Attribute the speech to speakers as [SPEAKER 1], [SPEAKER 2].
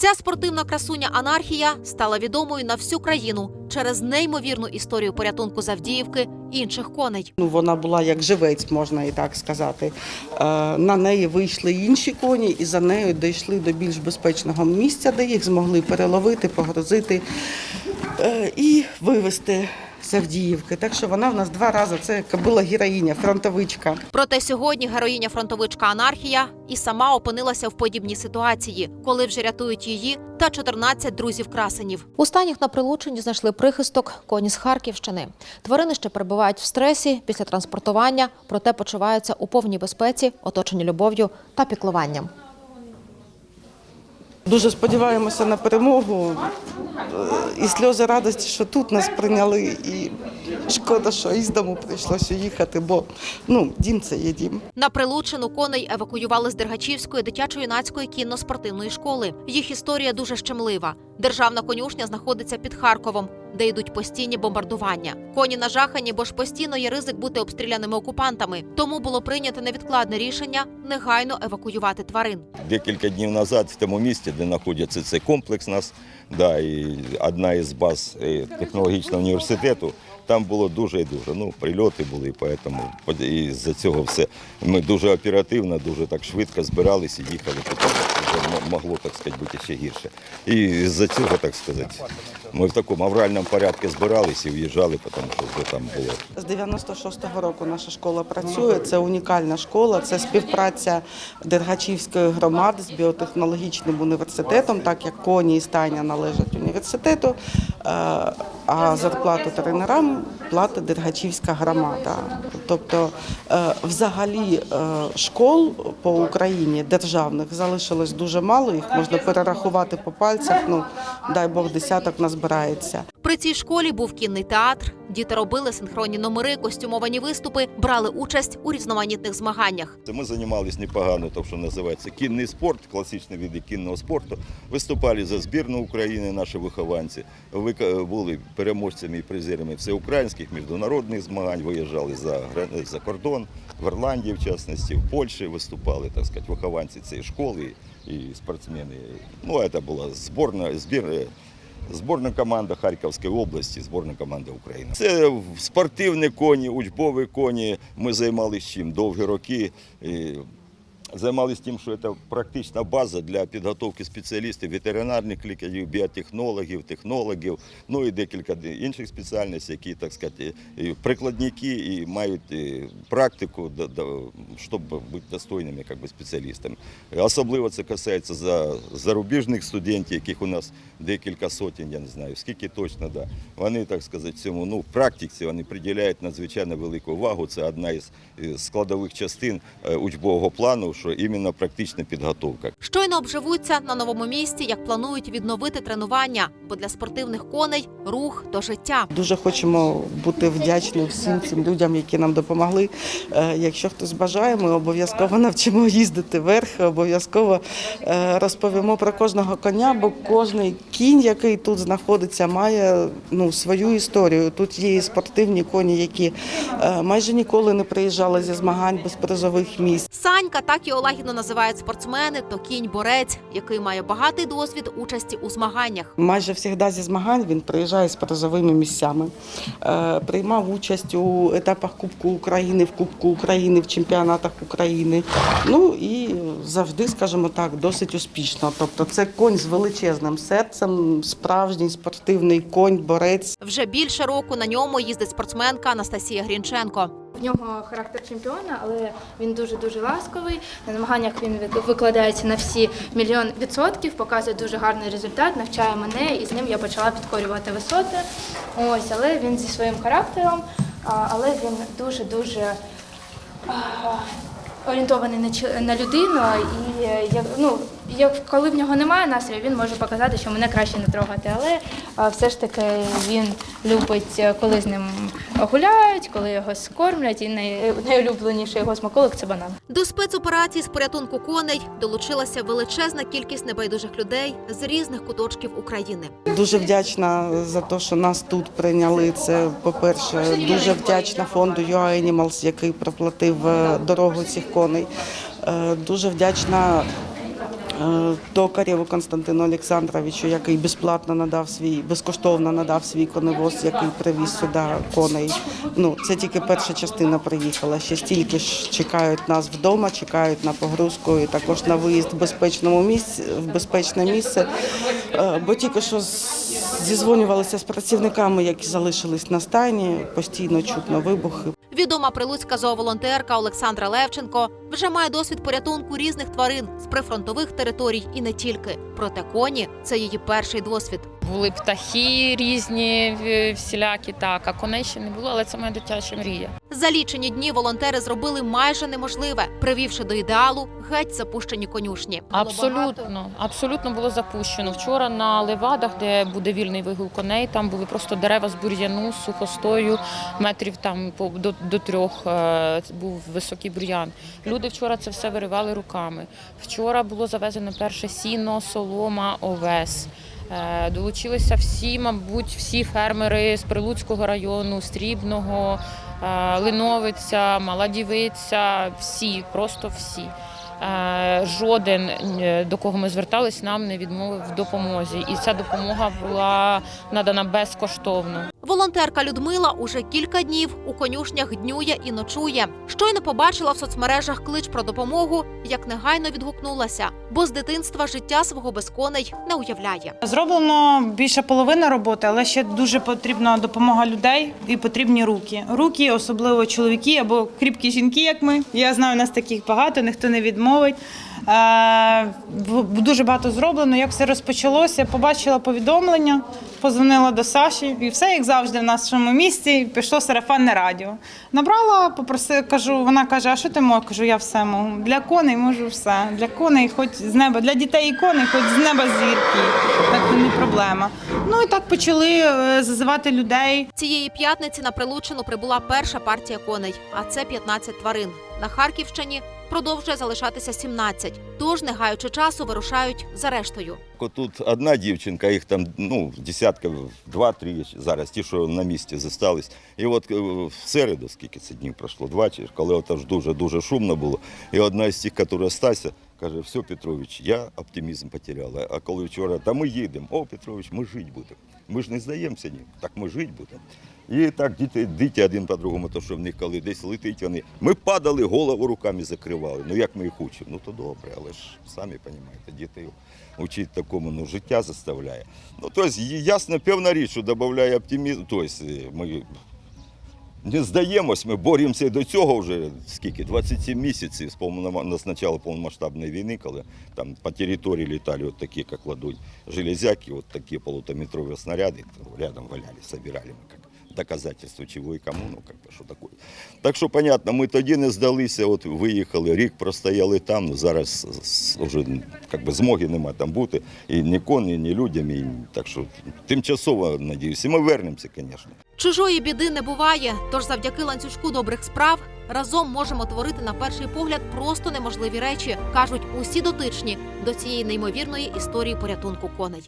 [SPEAKER 1] Ця спортивна красуня анархія стала відомою на всю країну через неймовірну історію порятунку Завдіївки інших коней.
[SPEAKER 2] Ну, вона була як живець, можна і так сказати. Е, На неї вийшли інші коні, і за нею дійшли до більш безпечного місця, де їх змогли переловити, погрузити е, і вивезти з Авдіївки. Так що вона в нас два рази це кобила героїня, фронтовичка.
[SPEAKER 1] Проте сьогодні героїня фронтовичка анархія і сама опинилася в подібній ситуації, коли вже рятують її та 14 друзів красенів. Останніх на прилученні знайшли прихисток коні з Харківщини. Тварини ще перебувають в стресі після транспортування, проте почуваються у повній безпеці, оточені любов'ю та піклуванням.
[SPEAKER 2] Дуже сподіваємося на перемогу е, і сльози радості, що тут нас прийняли. І шкода, що із дому прийшлося їхати, бо ну, дім це є дім.
[SPEAKER 1] На Прилучину коней евакуювали з Дергачівської дитячо-юнацької кінно-спортивної школи. Їх історія дуже щемлива. Державна конюшня знаходиться під Харковом, де йдуть постійні бомбардування. Коні нажахані, бо ж постійно є ризик бути обстріляними окупантами. Тому було прийнято невідкладне рішення негайно евакуювати тварин.
[SPEAKER 3] Декілька днів назад в тому місці, де знаходиться цей комплекс нас, да, і одна із баз е, технологічного університету, там було дуже і дуже. Ну, прильоти були, поэтому і з-за цього все. Ми дуже оперативно, дуже так швидко збиралися і їхали, могло, так сказати, бути ще гірше. І з-за цього, так сказати, ми в такому авральному порядку збиралися і в'їжджали, тому що вже там було
[SPEAKER 2] З 96-го року наша школа працює. Це унікальна школа. Це співпраця Дергачівської громади з біотехнологічним університетом, так як коні і стайня належать університету. Е, А зарплату тренерам платить Дергачівська громада. Тобто, е, взагалі, е, школ по Україні державних залишилось дуже мало. Їх можна перерахувати по пальцях. Ну дай Бог, десяток назбирається.
[SPEAKER 1] При цій школі був кінний театр. Діти робили синхронні номери, костюмовані виступи, брали участь у різноманітних змаганнях.
[SPEAKER 3] Ми займалися непогано, то, що називається кінний спорт, класичні види кінного спорту. Виступали за збірну України, наші вихованці. Були переможцями і призерами всеукраїнських міжнародних змагань, виїжджали за, за кордон, в Ірландії, в частності, в Польщі виступали, так сказати, вихованці цієї школи і спортсмени. Ну, це була зборна, збір, Зборна команда Харківської області, зборна команда України. Це спортивні коні, учбові коні. Ми займалися чим довгі роки. Займалися тим, що це практична база для підготовки спеціалістів, ветеринарних лікарів, біотехнологів, технологів, ну і декілька інших спеціальностей, які, так сказати, прикладники і мають е, практику, щоб бути достойними би, спеціалістами. Особливо це касається за зарубіжних студентів, яких у нас декілька сотень, я не знаю, скільки точно, да. Вони, так сказати, цьому ну, в практиці вони приділяють надзвичайно велику увагу. Це одна із е, складових частин е, учбового плану, що іменно практична підготовка.
[SPEAKER 1] Щойно обживуться на новому місці, як планують відновити тренування, бо для спортивних коней рух то життя.
[SPEAKER 2] Дуже хочемо бути вдячні всім цим людям, які нам допомогли. Е, Якщо хтось бажає, ми обов'язково навчимо їздити верх, обов'язково е, розповімо про кожного коня, бо кожний кінь, який тут знаходиться, має ну, свою історію. Тут є і спортивні коні, які е, майже ніколи не приїжджали зі змагань без призових місць.
[SPEAKER 1] Санька так його лагідно називають спортсмени, то кінь-борець, який має багатий досвід участі у змаганнях.
[SPEAKER 2] Майже завжди зі змагань він приїжджає з призовими місцями. Е, Приймав участь у етапах Кубку України, в Кубку України, в чемпіонатах України. Ну і завжди, скажімо так, досить успішно. Тобто це конь з величезним серцем, справжній спортивний конь, борець.
[SPEAKER 1] Вже більше року на ньому їздить спортсменка Анастасія Грінченко.
[SPEAKER 4] В нього характер чемпіона, але він дуже дуже ласковий. На змаганнях він викладається на всі мільйон відсотків, показує дуже гарний результат, навчає мене, і з ним я почала підкорювати висоти. Ось, але він зі своїм характером, але він дуже дуже орієнтований на людину. І е, ну як коли в нього немає настрою, він може показати, що мене краще не трогати. Але а, все ж таки він любить, е, коли з ним гуляють, коли його скормлять. І най, найулюбленіший його смаколик це банан.
[SPEAKER 1] До спецоперації з порятунку коней долучилася величезна кількість небайдужих людей з різних куточків України.
[SPEAKER 2] Дуже вдячна за те, що нас тут прийняли. Це, по-перше, дуже вдячна фонду UA Animals, який проплатив е, дорогу цих коней. Е, Дуже вдячна Токарєву Константину Олександровичу, який безплатно надав свій, безкоштовно надав свій коневоз, який привіз сюди коней. Ну, це тільки перша частина приїхала. Ще стільки ж чекають нас вдома, чекають на погрузку і також на виїзд в безпечному місці, в безпечне місце. Е, Бо тільки що зізвонювалися з працівниками, які залишились на стані, постійно чутно вибухи.
[SPEAKER 1] Відома прилуцька зооволонтерка Олександра Левченко вже має досвід порятунку різних тварин з прифронтових територій і не тільки. Проте коні це її перший досвід.
[SPEAKER 5] Були птахи різні, всілякі, так, а коней ще не було, але це моя дитяча мрія.
[SPEAKER 1] За лічені дні волонтери зробили майже неможливе, привівши до ідеалу геть запущені конюшні.
[SPEAKER 5] Абсолютно, абсолютно було запущено. Вчора на левадах, де буде вільний вигул коней, там були просто дерева з бур'яну, сухостою, метрів там до, до трьох е, був високий бур'ян. Люди вчора це все виривали руками. Вчора було завезено перше сіно, солома, овес. Е, Долучилися всі, мабуть, всі фермери з Прилуцького району, Стрібного, е, Линовиця, Мала Дівиця, всі, просто всі. Жоден, до кого ми звертались, нам не відмовив в допомозі. І ця допомога була надана безкоштовно.
[SPEAKER 1] Волонтерка Людмила уже кілька днів у конюшнях днює і ночує. Щойно побачила в соцмережах клич про допомогу, як негайно відгукнулася, бо з дитинства життя свого без коней не уявляє.
[SPEAKER 6] Зроблено більше половини роботи, але ще дуже потрібна допомога людей і потрібні руки. Руки, особливо чоловіки або кріпкі жінки, як ми. Я знаю, у нас таких багато, ніхто не відмовить. Е, Дуже багато зроблено. Як все розпочалося, побачила повідомлення, позвонила до Саші, і все як завжди в нашому місті. Пішло сарафанне радіо. Набрала, попросила, кажу, вона каже: А що ти можеш? Кажу, я все можу. Для коней можу все. Для коней, хоч з неба, для дітей і коней, хоч з неба зірки. Так то не проблема. Ну і так почали е, зазивати людей.
[SPEAKER 1] Цієї п'ятниці на Прилуччину прибула перша партія коней, а це 15 тварин. На Харківщині продовжує залишатися 17, тож, не гаючи часу, вирушають за рештою.
[SPEAKER 3] Тут одна дівчинка, їх там ну, десятка, два-три зараз, ті, що на місці зостались. І от е, в середу, скільки це днів пройшло, два чи коли от аж дуже-дуже шумно було. І одна з тих, яка стася, каже, все, Петрович, я оптимізм потеряла. А коли вчора, та ми їдемо, о, Петрович, ми жити будемо. Ми ж не здаємося ні, так ми жити будемо. І так діти, діти один по другому, то що в них коли десь летить вони. Ми падали, голову руками закривали. Ну як ми їх учимо? Ну то добре, але ж самі розумієте, дітей учить такому, ну життя заставляє. Ну тобто, ясно, певна річ, що додає оптимізм. Тобто ми не здаємось, ми боремося до цього вже скільки? 27 місяців з повнома- з початку повномасштабної війни, коли там по території літали от такі, як кладуть железяки, от такі полутометрові снаряди, рядом валяли, собирали ми доказательство чого і кому, ну как би, що таке. Так що, понятно, ми тоді не здалися, от виїхали, рік простояли там, ну зараз вже как би, змоги нема там бути, і ні коні, ні людям, і, так що тимчасово, надіюся, ми вернемося, звісно.
[SPEAKER 1] Чужої біди не буває, тож завдяки ланцюжку добрих справ разом можемо творити на перший погляд просто неможливі речі, кажуть усі дотичні до цієї неймовірної історії порятунку коней.